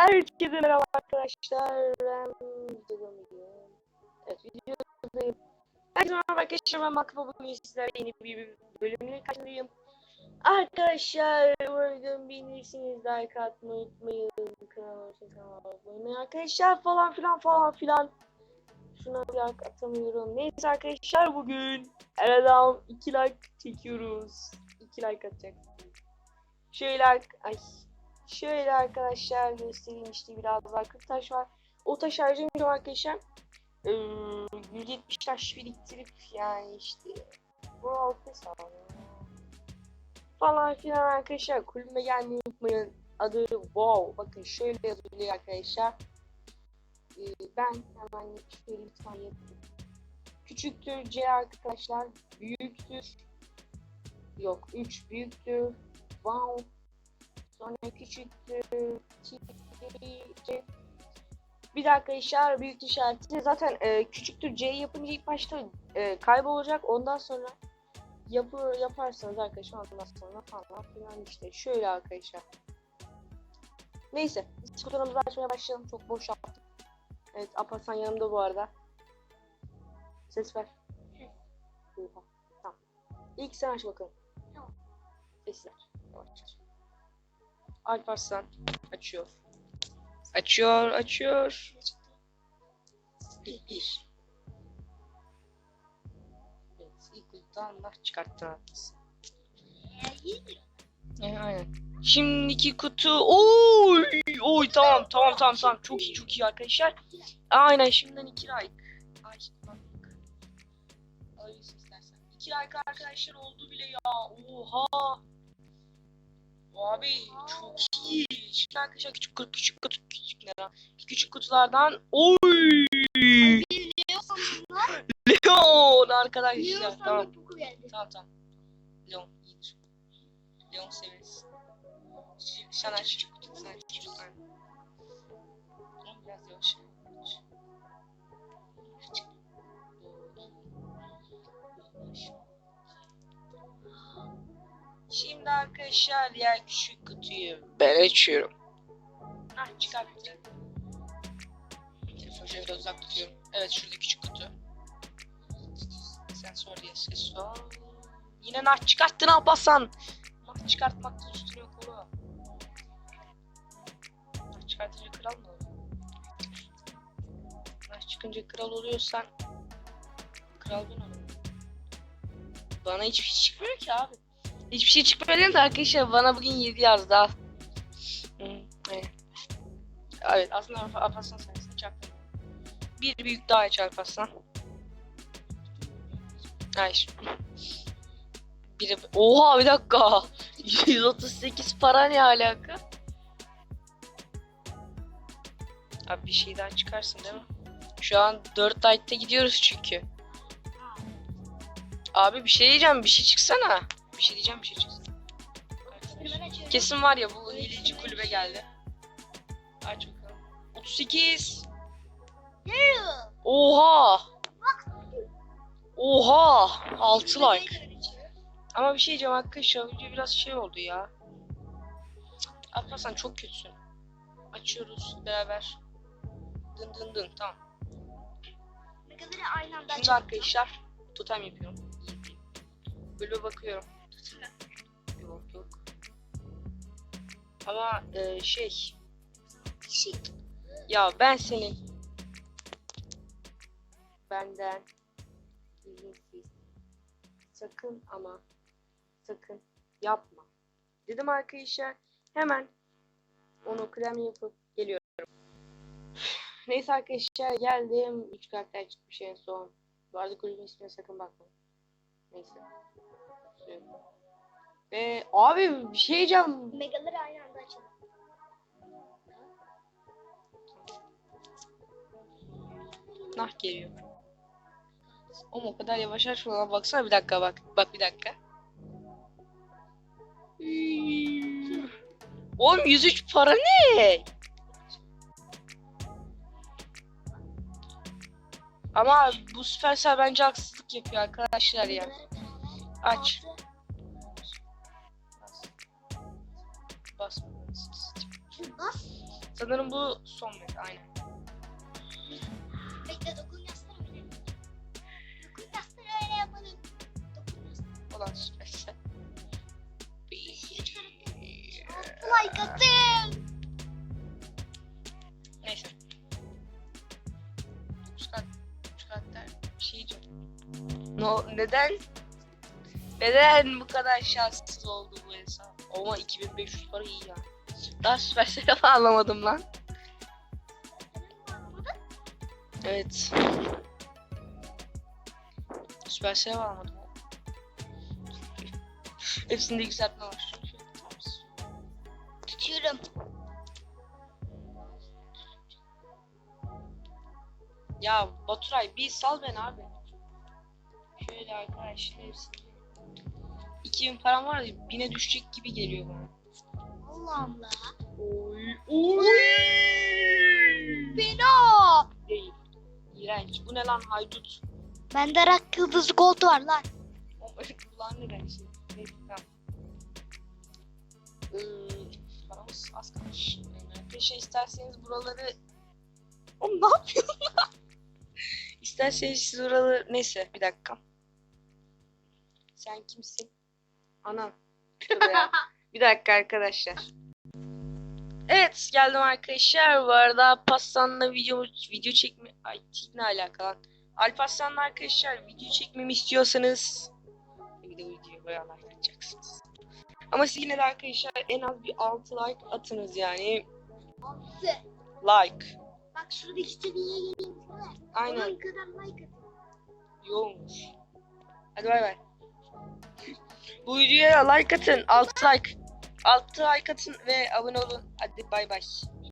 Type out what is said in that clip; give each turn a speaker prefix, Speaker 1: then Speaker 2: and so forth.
Speaker 1: Herkese merhaba arkadaşlar. Ben? Evet videodayım. Herkese merhaba arkadaşlar. Ben Makro bugün sizlerle yeni bir bölümle karşınızdayım. Arkadaşlar bu videomu beğenirseniz like atmayı unutmayın. Kanala abone olmayı arkadaşlar falan filan falan filan. Şuna bir like atamıyorum. Neyse arkadaşlar bugün aradan 2 like çekiyoruz. 2 like atacaksınız. Şöyle ay Şöyle arkadaşlar göstereyim işte biraz daha 40 taş var. O taş harcamayacağım arkadaşlar. Ee, 170 taş biriktirip yani işte bu altı. Falan filan arkadaşlar kulübe gelmeyi unutmayın. Adı wow bakın şöyle yazılıyor arkadaşlar. Ee, ben hemen şöyle bir tane yapayım. Küçüktür C arkadaşlar. Büyüktür. Yok 3 büyüktür. Wow Sonra küçüktür. Bir dakika işaret büyük işareti. Zaten e, küçüktür C yapınca ilk başta e, kaybolacak. Ondan sonra yapı yaparsanız arkadaşlar ondan sonra falan filan işte şöyle arkadaşlar. Neyse skuterimizi açmaya başlayalım. Çok boş yaptım. Evet Apasan yanımda bu arada. Ses ver. Oha. Tamam. İlk sen aç bakalım.
Speaker 2: Tamam.
Speaker 1: Ses ver. Yavaş aç. Alparslan açıyor. Açıyor, açıyor. Bir, bir. Evet, ilk kutudan çıkarttı artık. Evet, aynen. Şimdiki kutu. Oy! Oy tamam tamam tamam tamam. Çok iyi çok iyi arkadaşlar. Aynen şimdiden iki like. Ay. Alabilirsin istersen. İki like arkadaşlar oldu bile ya. Oha. Abi çok iyi. Şimdi arkadaşlar küçük kutu küçük kutu küçük ne lan? Küçük kutulardan oy! Leon arkadaşlar tamam. tamam tamam. Leon iyidir Leon severiz sen aç küçük kutu sen aç küçük kutu. Biraz yavaş Şimdi arkadaşlar diğer küçük kutuyu ben açıyorum. Hah çıkarttım. Telefonu şöyle uzak tutuyorum. Evet şurada küçük kutu. Sensör diye ses var. Yine nah çıkarttın Alparslan. Nah çıkartmakta üstüne yok oğlum. Nah çıkartınca kral mı oluyor? Nah çıkınca kral oluyorsan kral ben olurum. Bana hiçbir şey çıkmıyor ki abi. Hiçbir şey çıkmadı da arkadaşlar bana bugün 7 yazdı al. Evet. aslında Alp- Alparslan sayesinde çarptım. Bir büyük daha aç Alparslan. Hayır. Biri... Oha bir dakika. 138 para ne alaka? Abi bir şey daha çıkarsın değil mi? Şu an 4 like'ta gidiyoruz çünkü. Abi bir şey diyeceğim bir şey çıksana. Bir şey diyeceğim bir şey çıksın. Kesin var ya bu hileci kulübe geldi. Aç bakalım. 38. Oha. Oha. 6 like. Ama bir şey diyeceğim arkadaşlar video biraz şey oldu ya. Alparslan çok kötüsün. Açıyoruz beraber. Dın dın dın tamam. Şimdi arkadaşlar totem yapıyorum. Böyle bakıyorum. Yok. Ama e, şey
Speaker 2: Şey,
Speaker 1: ya ben senin benden izinsiz sakın ama sakın yapma. Dedim arkadaşlar hemen onu krem yapıp geliyorum. Neyse arkadaşlar geldim. 3 karakter çıkmış en son. Bu arada kulübün ismine sakın bakmayın. Neyse. Şöyle. Ve abi bir şey diyeceğim.
Speaker 2: Megaları aynı anda açalım.
Speaker 1: Nah geliyor. Oğlum o kadar yavaş açma lan. Baksana bir dakika bak. Bak bir dakika. Oğlum 103 para ne? Ama bu Supercell bence haksızlık yapıyor arkadaşlar ya. Aç. Bas. Basma.
Speaker 2: Bas.
Speaker 1: Sanırım bu son meta aynen.
Speaker 2: Bekle dokun yastıra öyle. Dokun yastıra öyle yapalım. Dokun
Speaker 1: süperse.
Speaker 2: Üç karakter. Like atın.
Speaker 1: Neyse. Üç karakter bir şey diyeceğim. No, neden? Neden bu kadar şanssız oldu bu? Ama 2500 para iyi ya. Daha süpersel falan anlamadım lan. Evet. Süpersel almadım. Hepsinde yükseltme var.
Speaker 2: Tutuyorum.
Speaker 1: Ya Baturay bir sal beni abi. Şöyle arkadaşlar hepsini. 2000 param var ya bine düşecek gibi geliyor bana.
Speaker 2: Allah'ım la.
Speaker 1: Oy oy.
Speaker 2: Beno.
Speaker 1: Değil. İğrenç. Bu ne lan haydut?
Speaker 2: Bende rak yıldızı gold var lan.
Speaker 1: Ulan neden şimdi? Neyse tamam. Ee, paramız az kalmış. Ee, Arkadaşlar isterseniz buraları... Oğlum ne yapıyorsun lan? İsterseniz siz buraları... Neyse bir dakika. Sen kimsin? Ana. Bir dakika arkadaşlar. Evet geldim arkadaşlar. Bu arada Passan'la video, video çekme... Ay ne alaka lan? Alparslan'la arkadaşlar video çekmemi istiyorsanız bir de bu videoyu bayağı like atacaksınız. Ama siz yine de arkadaşlar en az bir 6 like atınız yani.
Speaker 2: Altı.
Speaker 1: Like.
Speaker 2: Bak şuradaki seviyeye geleyim.
Speaker 1: Aynen.
Speaker 2: Like atın.
Speaker 1: Yoğunmuş. Hadi bay bay. Bu videoya like atın. 6 like. 6 like atın ve abone olun. Hadi bay bay.